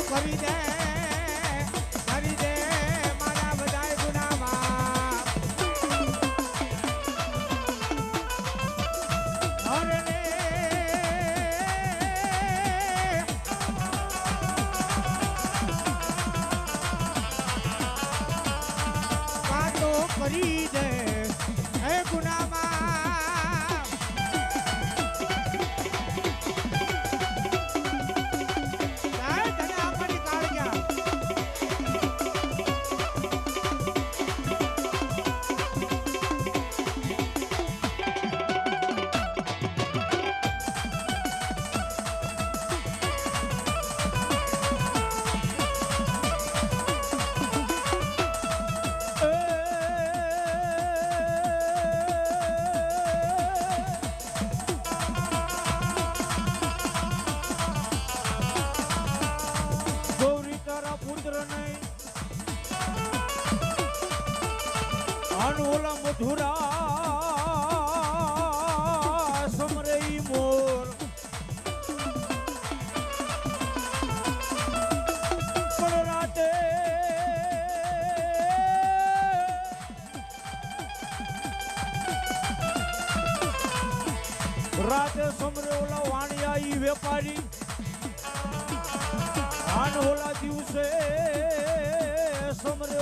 ફરી દે અનોલા મધુરા, સમરે ઈ મોર. પણ રાતે રાતે સમરે ઓલા વાણિયા ઈ વેપારી આન ઓલા દિવસે સમરે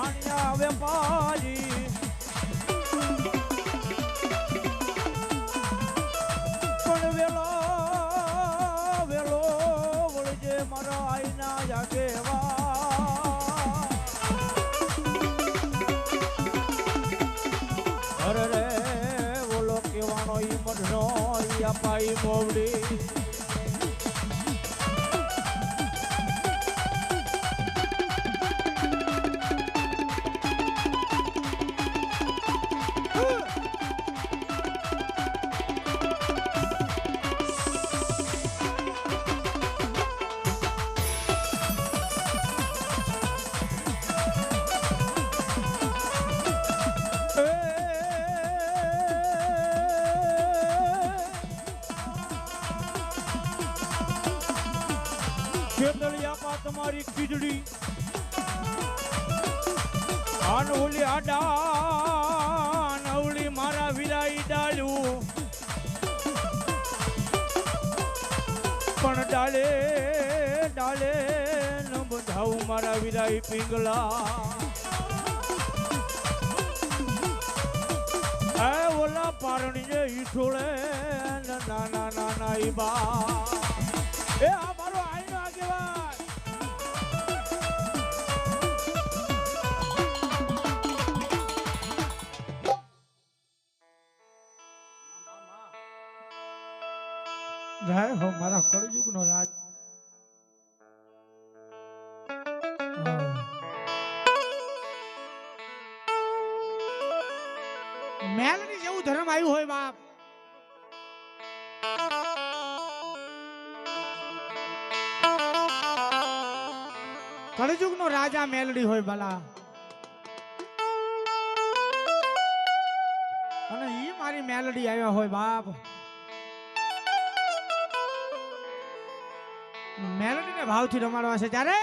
વાણિયા વેપારી પણ વેલો વેલો વળજે મારા આઈના જાગેવા અરે રે બોલો કેવાનો ઈ મઢનો મોવડી ખેતળિયા પા તમારી ખીજડી. આન ઓલી આડા નવલી મારા વિલાઈ ડાળ્યું પણ ડાલે ડાલે, ન બંધાવું મારા વિલાઈ પિંગલા. એ ઓલા પારણી જે ઈઠોળે ના ના ના ના ઈ બા એ આ જય હો, મારા કળયુગ નો રાજ મેલની જેવું ધર્મ આવ્યું હોય બાપ. કળયુગ નો રાજા મેલડી હોય ભલા. અને ઈ મારી મેલડી આવ્યા હોય બાપ. મેલડીને ભાવથી રમાડવા છે ત્યારે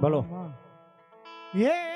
બોલો. એ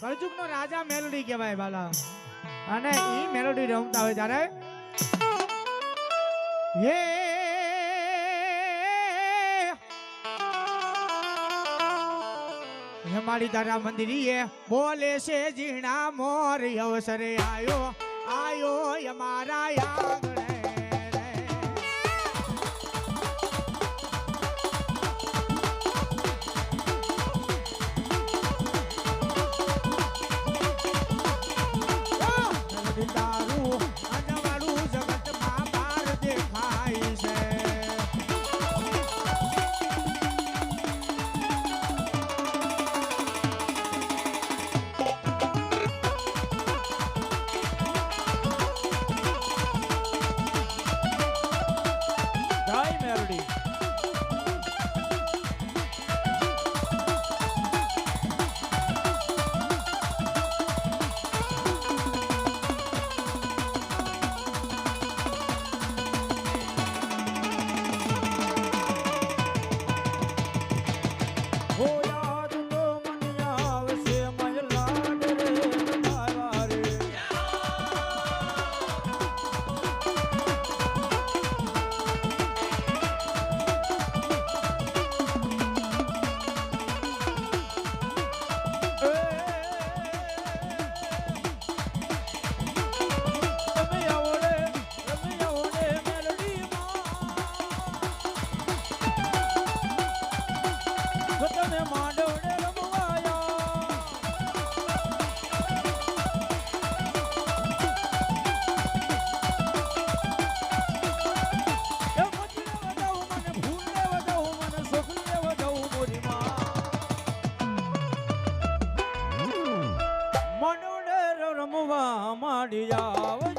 કળજુગનો રાજા મેલોડી કહેવાય બાલા. અને ઈ મેલોડી રમતા હોય ત્યારે હે હેમાળી તારા મંદિરીએ બોલે છે ઝીણા મોર અવસરે આયો આયો અમારા આંગણે રમવા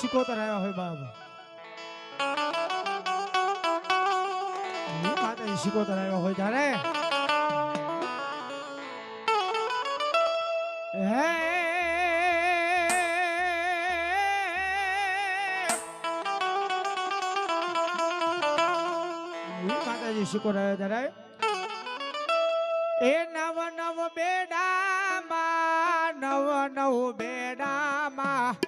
શિકોતર આવ્યા હોય બાબ માતાજી શિકોતર આવ્યા હોય ત્યારે. હે! માતાજી એ નવ નવ બેડામાં, નવ નવ બેડામાં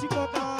જય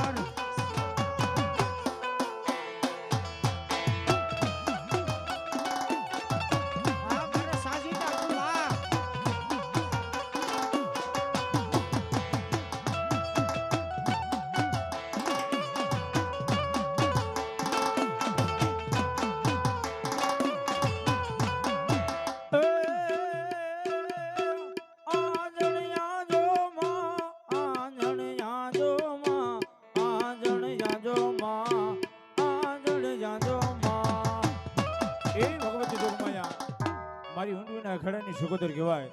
મારી ઊંડવીના અખાડાની સુગોદર કહેવાય,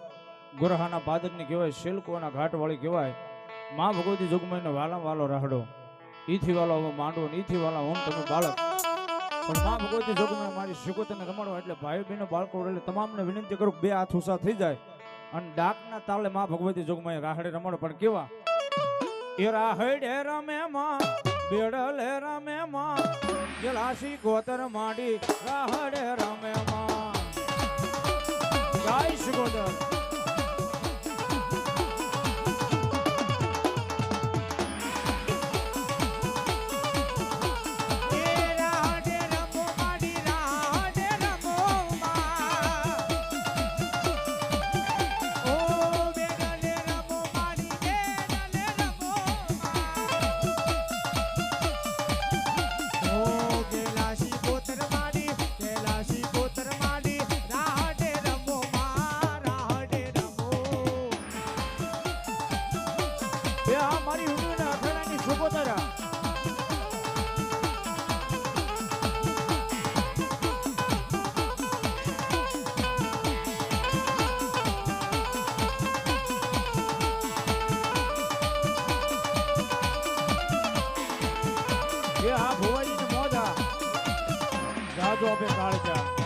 ગોરહાના પાદરની કહેવાય, શેલકોના ઘાટવાળી કહેવાય. મા ભગવતી જોગમાયનો વાલા વાલો રાહડો. ઈથી વાલો માંડવો ને ઈથી વાલા હું તમે બાળક. પણ મા ભગવતી જોગમાય મારી સુગોતરને રમાડવા એટલે ભાઈ બહેનો, બાળકો એટલે તમામને વિનંતી કરું બે હાથ ઉષા થઈ જાય. અને ડાકના તાલે મા ભગવતી જોગમાય રાહડે રમાડો. પણ કેવા? એ રાહડે રમે માં, બેડલે રમે માં જલાસી ગોતર માંડી રાહડે રમે માં. એ આ ભુવાજીને મોજા. જાજો આપે કાળજા.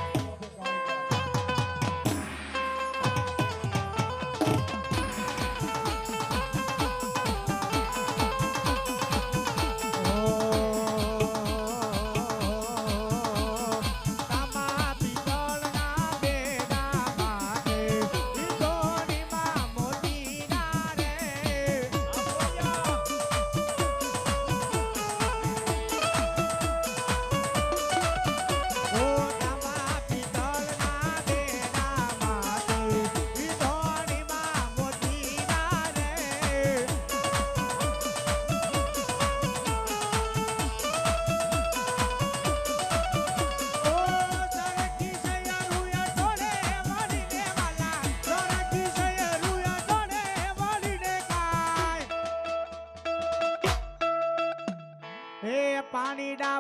પાણી ડા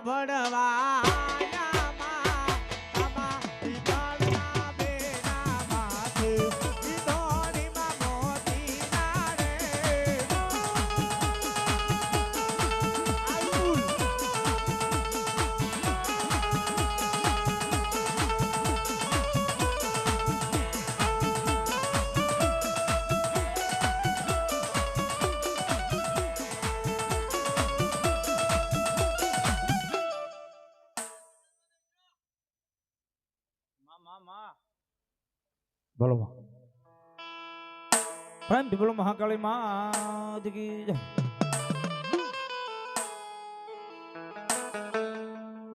માં પ્રેમથી બોલો મહાકાળી માં.